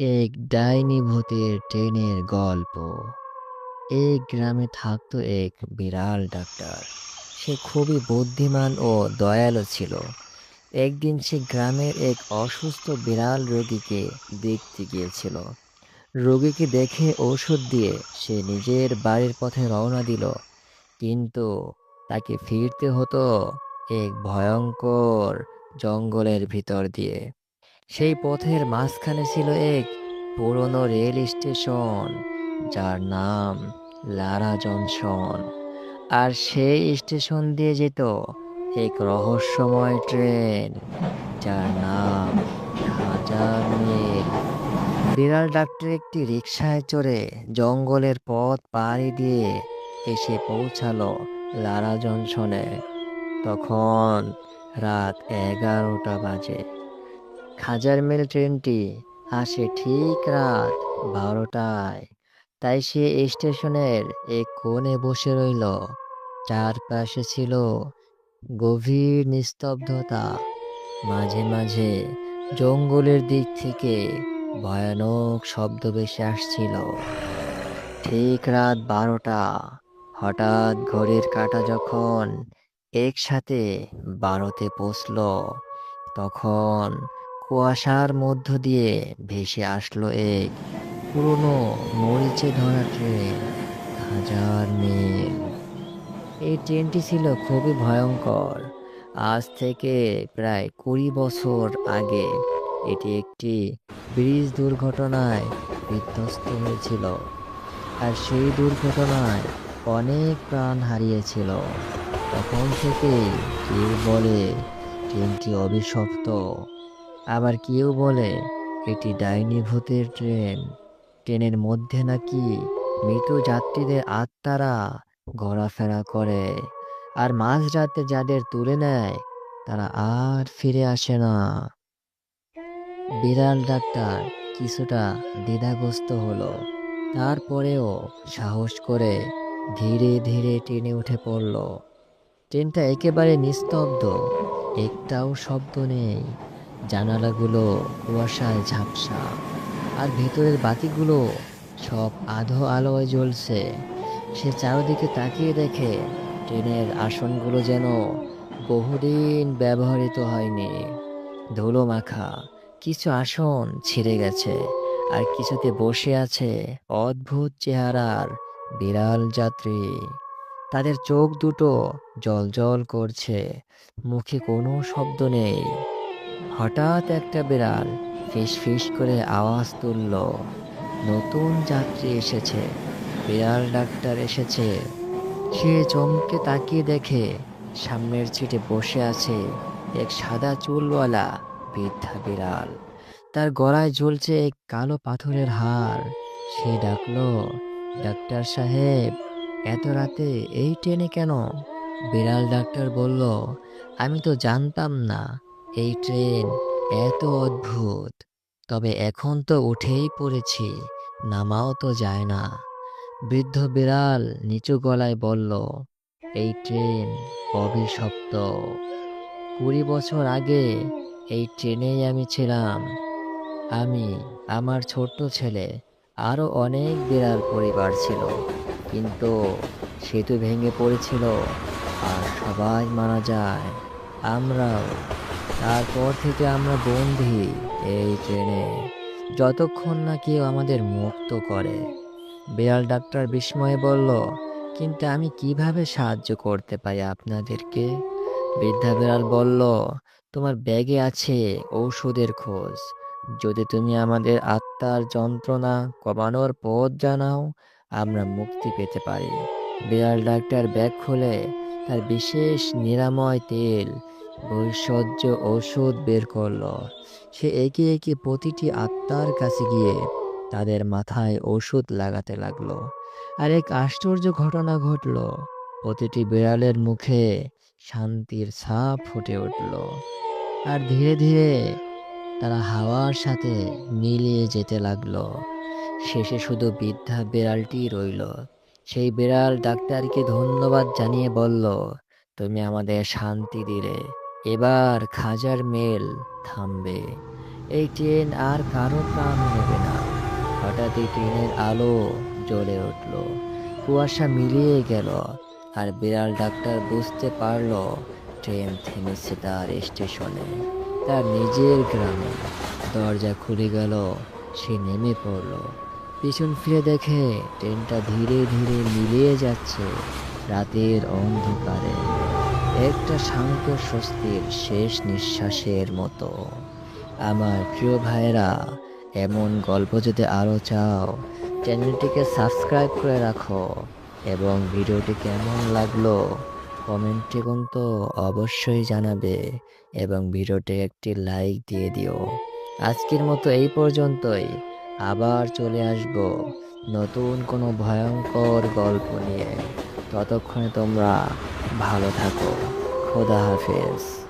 এক ডাইনি ভূতের ট্রেনের গল্প। এই গ্রামে থাকতো এক বিড়াল ডাক্তার। সে খুবই বুদ্ধিমান ও দয়ালু ছিল। একদিন সে গ্রামের এক অসুস্থ বিড়াল রোগীকে দেখতে গিয়েছিল। রোগীকে দেখে ঔষধ দিয়ে সে নিজের বাড়ির পথে রওনা দিল। কিন্তু তাকে ফিরতে হতো এক ভয়ঙ্কর জঙ্গলের ভিতর দিয়ে। সেই পথের মাঝখানে ছিল এক পুরনো রেল স্টেশন, যার নাম লারা জংশন। আর সেই স্টেশন দিয়ে যেত এক রহস্যময় ট্রেন, যার নাম হাজার বিড়াল ডাক্তার একটি রিক্সায় চড়ে জঙ্গলের পথ পাড়ি দিয়ে এসে পৌঁছালো লারা জংশনে। তখন রাত এগারোটা বাজে। হাজার মিল ট্রেনটি আসে ঠিক রাত বারোটায়। তাই সে স্টেশনের এক কোণে বসে রইল। চারপাশে ছিল গভীর নিস্তব্ধতা। মাঝে মাঝে জঙ্গলের দিক থেকে ভয়ানক শব্দ ভেসে আসছিল। ঠিক রাত বারোটা। হঠাৎ ঘড়ির কাঁটা যখন একসাথে বারোতে পৌঁছল, তখন কুয়াশার মধ্য দিয়ে ভেসে আসলো এক পুরনো মরিচে ধরা ট্রেন হাজার মিল এই ট্রেনটি ছিল খুবই ভয়ঙ্কর। আজ থেকে প্রায় কুড়ি বছর আগে এটি একটি ব্রিজ দুর্ঘটনায় বিধ্বস্ত হয়েছিল আর সেই দুর্ঘটনায় অনেক প্রাণ হারিয়েছিল। তখন থেকে কেউ বলে ট্রেনটি অভিশপ্ত। আবার কেউ বলে, এটি ডাইনি ভূতের ট্রেন। ট্রেনের মধ্যে নাকি মৃত যাত্রীদের আত্মারা ঘোরাফেরা করে। আর মাঝরাতে যাদের তুলে নেয়, তারা আর ফিরে আসে না। বিড়াল ডাক্তার কিছুটা দ্বিধাগ্রস্ত হলো। তারপরেও সাহস করে ধীরে ধীরে ট্রেনে উঠে পড়ল। ট্রেনটা একেবারে নিস্তব্ধ, একটাও শব্দ নেই। জানালাগুলো কুয়াশায় ঝাপসা, আর ভেতরের বাতিগুলো সব আধো আলোয় জ্বলছে। সে চারদিকে তাকিয়ে দেখে ট্রেনের আসনগুলো যেন বহুদিন ব্যবহৃত হয়নি। ধুলো মাখা, কিছু আসন ছিঁড়ে গেছে, আর কিছুতে বসে আছে অদ্ভুত চেহারার বিড়াল যাত্রী। তাদের চোখ দুটো জল জল করছে, মুখে কোনো শব্দ নেই। হঠাৎ একটা বিড়াল ফিস ফিস করে আওয়াজ তুলল, নতুন যাত্রী এসেছে। বিড়াল ডাক্তার এসেছে। সে চমকে তাকিয়ে দেখে, সামনের সিটে বসে আছে এক সাদা চুলওয়ালা বৃদ্ধা বিড়াল। তার গলায় ঝুলছে এক কালো পাথরের হার। সে ডাকলো, ডাক্তার সাহেব, এত রাতে এই ট্রেনে কেন? বিড়াল ডাক্তার বলল, আমি তো জানতাম না। এই ট্রেন এত অদ্ভুত। তবে এখন তো উঠেই পড়েছি, নামাও তো যায় না। বৃদ্ধ বিড়াল নিচু গলায় বলল, এই ট্রেন অভিশপ্ত কুড়ি বছর আগে এই ট্রেনেই আমি ছিলাম। আমি, আমার ছোট্ট ছেলে আরও অনেক বিড়াল পরিবার ছিল। কিন্তু সেতু ভেঙে পড়েছিল, আর সবাই মারা যায়। আমরাও তারপর থেকে আমরা বন্দি এই ট্রেনে। যতক্ষণ না কেউ আমাদের মুক্ত করে। বিড়াল ডাক্তার বিস্ময়ে বলল, কিন্তু আমি কীভাবে সাহায্য করতে পারি আপনাদেরকে? বৃদ্ধা বিড়াল বলল, তোমার ব্যাগে আছে ঔষধের খোঁজ। যদি তুমি আমাদের আত্মার যন্ত্রণা কমানোর পথ জানাও, আমরা মুক্তি পেতে পারি। বিড়াল ডাক্তার ব্যাগ খুলে তার বিশেষ নিরাময় তেল ভৈষজ্য ঔষধ বের করল। সে একে একে প্রতিটি আত্মার কাছে গিয়ে তাদের মাথায় ওষুধ লাগাতে লাগল। আর এক আশ্চর্য ঘটনা ঘটল। প্রতিটি বিড়ালের মুখে শান্তির ছাপ ফুটে উঠল। আর ধীরে ধীরে তারা হাওয়ার সাথে মিলিয়ে যেতে লাগল। শেষে শুধু বৃদ্ধা বিড়ালটি রইল। সেই বিড়াল ডাক্তারকে ধন্যবাদ জানিয়ে বলল, তুমি আমাদের শান্তি দিলে। এবার খাজার মেল থামবে। এই ট্রেন আর কারও প্রাণ নেবে না। হঠাৎই ট্রেনের আলো জ্বলে উঠল। কুয়াশা মিলিয়ে গেল আর বিড়াল ডাক্তার বুঝতে পারল ট্রেন থেমেছে তার স্টেশনে, তার নিজের গ্রামে। দরজা খুলে গেল, সে নেমে পড়ল। পিছন ফিরে দেখে ট্রেনটা ধীরে ধীরে মিলিয়ে যাচ্ছে রাতের অন্ধকারে। একটা শান্ত স্বস্তির শেষ নিঃশ্বাসের মতো। আমার প্রিয় ভাইয়েরা, এমন গল্প যদি আরও চাও, চ্যানেলটিকে সাবস্ক্রাইব করে রাখো এবং ভিডিওটি কেমন লাগল কমেন্টে কিন্তু অবশ্যই জানাবে এবং ভিডিওটি একটি লাইক দিয়ে দিও। আজকের মতো এই পর্যন্তই। আবার চলে আসব নতুন কোনো ভয়ঙ্কর গল্প নিয়ে। ততক্ষণে তোমরা ভালো থাকো। খোদা হাফেজ।